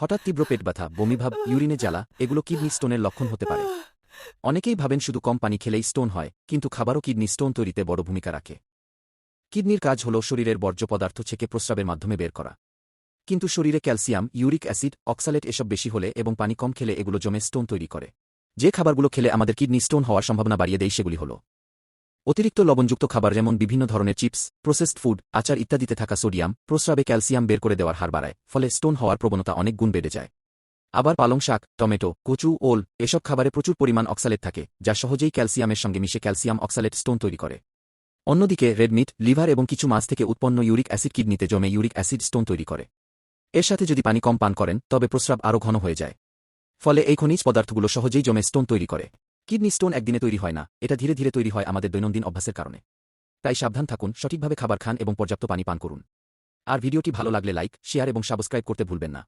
হঠাৎ তীব্র পেট ব্যথা, বমিভাব, ইউরিনে জ্বালা, এগুলো কিডনি স্টোনের লক্ষণ হতে পারে। অনেকেই ভাবেন শুধু কম পানি খেলেই স্টোন হয়, কিন্তু খাবারও কিডনি স্টোন তৈরিতে বড় ভূমিকা রাখে। কিডনির কাজ হল শরীরের বর্জ্য পদার্থ ছেকে প্রস্রাবের মাধ্যমে বের করা। কিন্তু শরীরে ক্যালসিয়াম, ইউরিক অ্যাসিড, অক্সালেট এসব বেশি হলে এবং পানি কম খেলে এগুলো জমে স্টোন তৈরি করে। যে খাবারগুলো খেলে আমাদের কিডনি স্টোন হওয়ার সম্ভাবনা বাড়িয়ে দেয় সেগুলি হল অতিরিক্ত লবণযুক্ত খাবার যেমন বিভিন্ন ধরনের চিপস প্রসেসড ফুড আচার ইত্যাদিতে থাকা সোডিয়াম, প্রস্রাবে ক্যালসিয়াম বের করে দেওয়ার হার বাড়ায়, ফলে স্টোন হওয়ার প্রবণতা অনেক গুণ বেড়ে যায়। আবার পালং শাক, টমেটো, কচু, ওল এসব খাবারে প্রচুর পরিমাণ অক্সালেট থাকে, যা সহজেই ক্যালসিয়ামের সঙ্গে মিশে ক্যালসিয়াম অক্সালেট স্টোন তৈরি করে। অন্যদিকে রেডমিট লিভার এবং কিছু মাছ থেকে উৎপন্ন ইউরিক অ্যাসিড কিডনিতে জমে ইউরিক অ্যাসিড স্টোন তৈরি করে। এর সাথে যদি পানি কম পান করেন, তবে প্রস্রাব আরও ঘন হয়ে যায়। ফলে এই খনিজ পদার্থগুলো সহজেই জমে স্টোন তৈরি করে। কিডনি স্টোন একদিনে তৈরি হয় না, এটা ধীরে ধীরে তৈরি হয় আমাদের দৈনন্দিন অভ্যাসের কারণে। তাই সাবধান থাকুন, সঠিকভাবে খাবার খান এবং পর্যাপ্ত পানি পান করুন। আর ভিডিওটি ভালো লাগলে লাইক, শেয়ার এবং সাবস্ক্রাইব করতে ভুলবেন না।